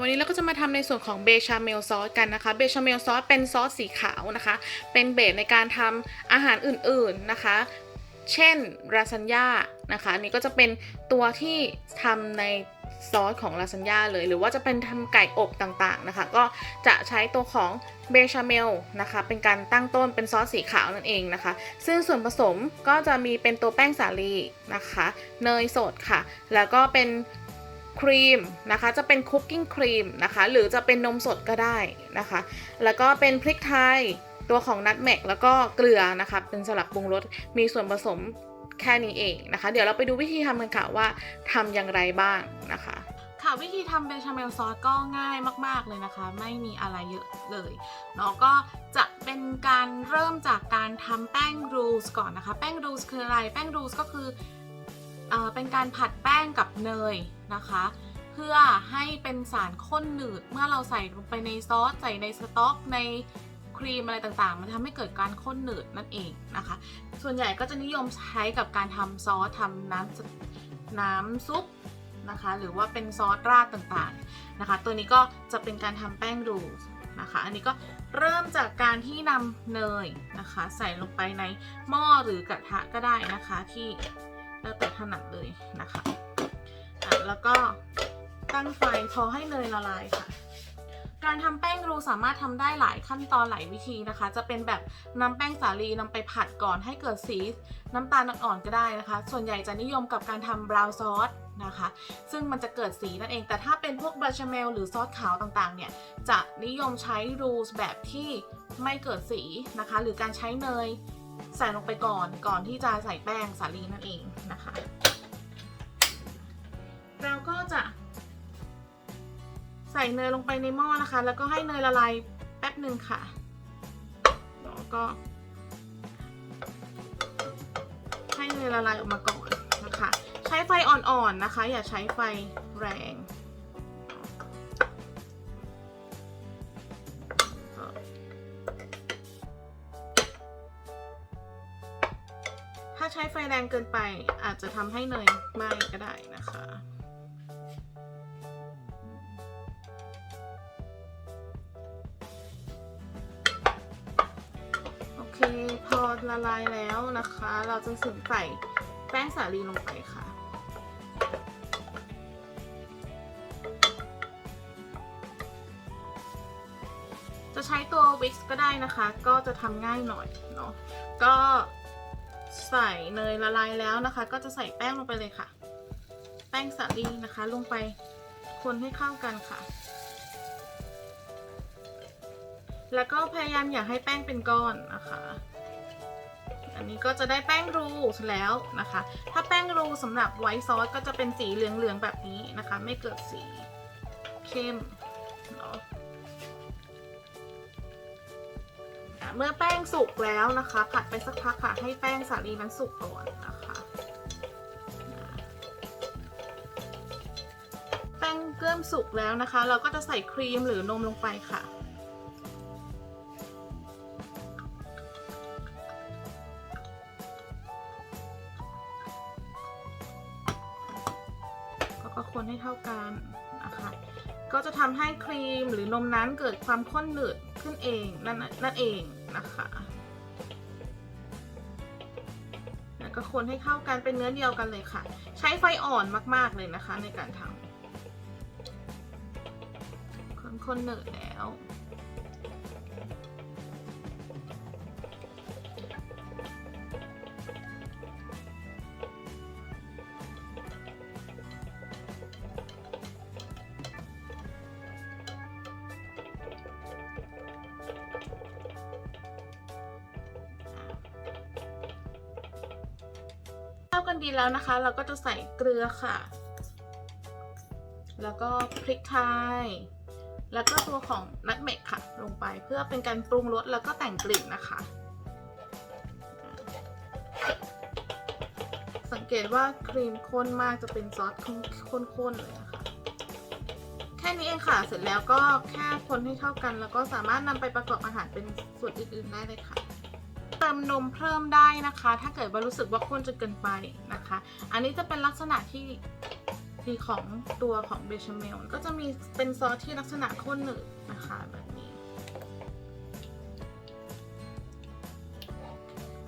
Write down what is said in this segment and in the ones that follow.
วันนี้เราก็จะมาทำในส่วนของเบชาเมลซอสกันนะคะ เบชาเมลซอสเป็นซอสสีขาวนะคะ เป็นเบสในการทำอาหารอื่นๆนะคะ เช่นลาซานญ่านะคะอันนี่ก็จะเป็นตัวที่ทำในซอสของลาซานญ่าเลย หรือว่าจะเป็นทำไก่อบต่างๆนะคะ ก็จะใช้ตัวของเบชาเมลนะคะ เป็นการตั้งต้นเป็นซอสสีขาวนั่นเองนะคะ ซึ่งส่วนผสมก็จะมีเป็นตัวแป้งสาลีนะคะ เนยสดค่ะ แล้วก็เป็น ครีมนะคะจะเป็นคุกกิ้งครีมนะคะหรือจะเป็นนมสดก็ได้นะคะ แล้วก็เป็นพริกไทยตัวของนัทเมกแล้วก็เกลือนะคะเป็นสลับปรุงรสมีส่วนผสมแค่นี้เองนะคะ เดี๋ยวเราไปดูวิธีทำกันค่ะว่าทำอย่างไรบ้างนะคะค่ะวิธีทำเบชาเมลซอสก็ง่ายมาก ๆ เลยนะคะ ไม่มีอะไรเยอะเลยเนาะก็จะเป็นการเริ่มจากการทำแป้งรูสก่อนนะคะ แป้งรูสคืออะไร แป้งรูสก็คือ เป็นการผัดแป้งกับเนยนะคะ เพื่อให้เป็นสารข้นหนืดเมื่อเราใส่ลงไปในซอสใส่ในสต๊อกในครีมอะไรต่างๆ มันทำให้เกิดการข้นหนืดนั่นเองนะคะ ส่วนใหญ่ก็จะนิยมใช้กับการทำซอสทำน้ำน้ำซุปนะคะ หรือว่าเป็นซอสราดต่างๆนะคะ ตัวนี้ก็จะเป็นการทำแป้งรูสนะคะ อันนี้ก็เริ่มจากการที่นำเนยนะคะ ใส่ลงไปในหม้อหรือกระทะก็ได้นะคะที่ แล้วแต่ถนัดเลยนะคะอะแล้วก็ตั้งไฟพอให้เนยละลายค่ะ การทำแป้งรูสามารถทำได้หลายขั้นตอนหลายวิธีนะคะ จะเป็นแบบนำแป้งสาลีนำไปผัดก่อนให้เกิดสีน้ำตาลอ่อนๆก็ได้นะคะ ส่วนใหญ่จะนิยมกับการทำบราวน์ซอสนะคะ ซึ่งมันจะเกิดสีนั่นเอง แต่ถ้าเป็นพวกบาชเมลหรือซอสขาวต่างๆ เนี่ย จะนิยมใช้รูสแบบที่ไม่เกิดสีนะคะ หรือการใช้เนยใส่ลงไปก่อนก่อนที่จะใส่แป้งสาลีนั่นเอง นะคะ เราก็จะ ใส่เนยลงไปในหม้อนะคะ แล้วก็ให้เนยละลายแป๊บหนึ่งค่ะแล้วก็ ให้เนยละลายออกมาก่อนนะคะ ใช้ไฟอ่อนๆนะคะ อย่าใช้ไฟแรง ใช้ไฟแรงเกินไป อาจจะทำให้เนยไหม้ก็ได้นะคะ โอเค พอละลายแล้วนะคะ เราจะถึงใส่แป้งสาลีลงไปค่ะจะใช้ตัววิกซ์ก็ได้นะคะ ก็จะทำง่ายหน่อยเนาะ ก็ ใส่เนยละลายแล้วนะคะ ก็จะใส่แป้งลงไปเลยค่ะ แป้งสาลีนะคะลงไปคนให้เข้ากันค่ะ แล้วก็พยายามอย่าให้แป้งเป็นก้อนนะคะอันนี้ก็จะได้แป้งรูแล้วนะคะ ถ้าแป้งรูสำหรับไวท์ซอสก็จะเป็นสีเหลืองๆแบบนี้นะคะ ไม่เกิดสีเข้ม เมื่อแป้งสุกแล้วนะคะ ผัดไปสักพักค่ะ ให้แป้งสาลีนั้นสุกก่อนนะคะ แป้งเริ่มสุกแล้วนะคะ เราก็จะใส่ครีมหรือนมลงไปค่ะก็คนให้เท่ากันนะคะ ก็จะทำให้ครีมหรือนมนั้นเกิดความข้นหนืดขึ้นเองนั่นนั่นเอง นะคะ แล้วก็คนให้เข้ากันเป็นเนื้อเดียวกันเลยค่ะ ใช้ไฟอ่อนมากๆเลยนะคะในการทำคนคนๆหนืดแล้ว กันดีแล้วนะคะ เราก็จะใส่เกลือค่ะ แล้วก็พริกไทย แล้วก็ตัวของนัทเมกค่ะ ลงไปเพื่อเป็นการปรุงรสแล้วก็แต่งกลิ่นนะคะ สังเกตว่าครีมข้นมากจะเป็นซอสข้นๆเลยนะคะแค่นี้เองค่ะ เสร็จแล้วก็แค่คนให้เข้ากัน แล้วก็สามารถนำไปประกอบอาหารเป็นส่วนอื่นๆได้เลยค่ะ ติมนมเพิ่มได้นะคะ ถ้าเกิดว่ารู้สึกว่าข้นจนเกินไปนะคะ อันนี้จะเป็นลักษณะที่ทีของตัวของเบชเมลก็จะมีเป็นซอสที่ลักษณะข้นหนืดนะคะแบบนี้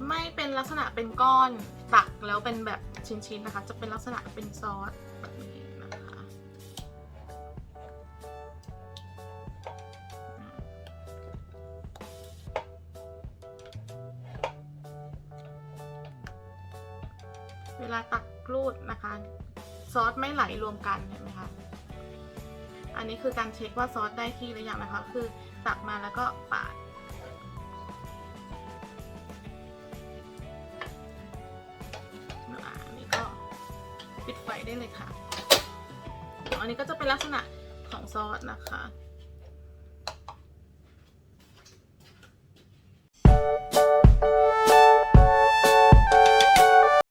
ไม่เป็นลักษณะเป็นก้อนตักแล้วเป็นแบบชิ้นๆนะคะ จะเป็นลักษณะเป็นซอสแบบนี้ เวลาตักกรูดนะคะ ซอสไม่ไหลรวมกันเห็นไหมคะอันนี้คือการเช็คว่าซอสได้ที่หรือยังนะคะ คือตักมาแล้วก็ปาดอันนี้ก็ปิดไฟได้เลยค่ะอันนี้ก็จะเป็นลักษณะของซอสนะคะ